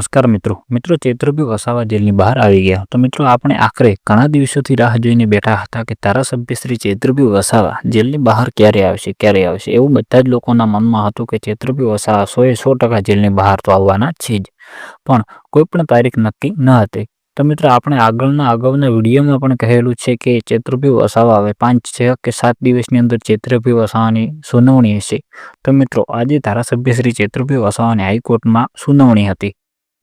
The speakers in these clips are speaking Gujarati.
નમસ્કાર મિત્રો. મિત્રો, ચૈત્રભી વસાવા જેલની બહાર આવી ગયા. તો મિત્રો, આપણે આખરે ઘણા દિવસોથી રાહ જોઈને બેઠા હતા કે ધારાસભ્ય શ્રી ચૈત્રભી વસાવા જેલની બહાર ક્યારે આવશે ક્યારે આવશે? એવું બધા જ લોકોના મનમાં હતું કે ચેત્રભ્યુ વસાવા સોએ સો ટકા જેલની બહાર તો આવવાના છે જ. પણ કોઈ પણ તારીખ નક્કી ન હતી. તો મિત્રો, આપણે આગળના અગાઉના વિડીયોમાં પણ કહેલું છે કે ચૈત્રભી વસાવા હવે પાંચ, છ કે સાત દિવસની અંદર ચૈત્રભી વસાવાની સુનાવણી હશે. તો મિત્રો, આજે ધારાસભ્ય શ્રી ચૈત્રભી વસાવાની હાઈકોર્ટમાં સુનાવણી હતી.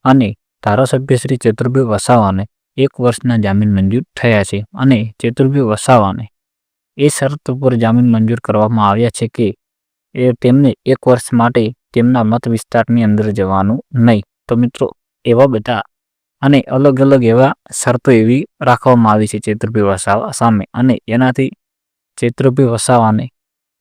અને ધારાસભ્ય શ્રી ચતુર્ભી વસાવાને એક વર્ષના જામીન મંજૂર થયા છે અને ચતુર્ભી વસાવાને એ શરત ઉપર જામીન મંજૂર કરવામાં આવ્યા છે કે એ તેમને એક વર્ષ માટે તેમના મત વિસ્તારની અંદર જવાનું નહીં. તો મિત્રો, એવા બધા અને અલગ અલગ એવા શરતો એવી રાખવામાં આવી છે ચૈત્રભી વસાવા સામે અને એનાથી ચૈત્રભી વસાવાને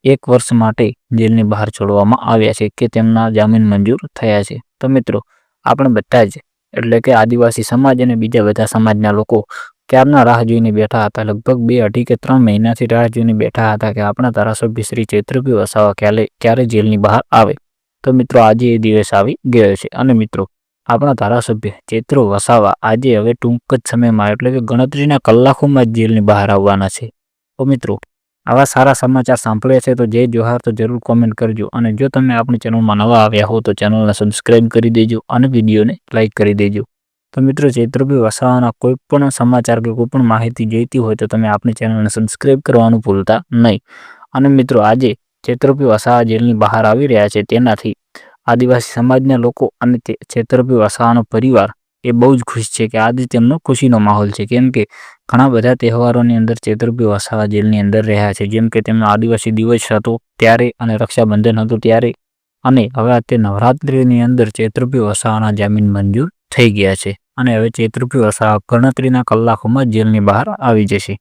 એક વર્ષ માટે જેલની બહાર છોડવામાં આવ્યા છે કે તેમના જામીન મંજૂર થયા છે. તો મિત્રો આપણે બધા જ. એટલે કે આદિવાસી સમાજ અને બીજા બધા સમાજના લોકો ક્યારના રાહ જોઈને બેઠા હતા? લગભગ બે અઢી કે ત્રણ મહિનાથી રાહ જોઈને બેઠા હતા કે આપણા ધારાસભ્ય શ્રી ચૈત્રભી વસાવા ક્યારે ક્યારે જેલની બહાર આવે? તો મિત્રો, આજે એ દિવસ આવી ગયો છે. અને મિત્રો, આપણા ધારાસભ્ય ચૈત્રો વસાવા આજે હવે ટૂંક જ સમયમાં, એટલે કે ગણતરીના કલાકોમાં જ જેલની બહાર આવવાના છે. તો મિત્રો આવા સારા સમાચાર સાંભળ્યા છે તો જય જોહાર તો જરૂર કોમેન્ટ કરજો. અને જો તમે આપણી ચેનલમાં નવા આવ્યા હો તો ચેનલને સબસ્ક્રાઈબ કરી દેજો અને વિડીયોને લાઇક કરી દેજો. તો મિત્રો ચૈત્રભી વસાવાના કોઈ પણ સમાચાર કે કોઈ પણ માહિતી જોઈતી હોય તો તમે આપણી ચેનલને સબસ્ક્રાઈબ કરવાનું ભૂલતા નહીં. અને મિત્રો આજે ચૈત્રભી વસાવા જેલની બહાર આવી રહ્યા છે તેનાથી આદિવાસી સમાજના લોકો અને ચૈત્રભી વસાવાનો પરિવાર એ બહુ જ ખુશ છે કે આજે તેમનો ખુશીનો માહોલ છે. કેમ કે ઘણા બધા તહેવારોની અંદર ચૈત્રભી વસાવા જેલની અંદર રહ્યા છે. જેમ કે તેમનો આદિવાસી દિવસ હતો ત્યારે અને રક્ષાબંધન હતું ત્યારે અને હવે અત્યારે નવરાત્રિની અંદર ચૈત્રભી વસાવાના જામીન મંજૂર થઈ ગયા છે. અને હવે ચૈત્રભી વસાવા ગણતરીના કલાકોમાં જેલની બહાર આવી જશે.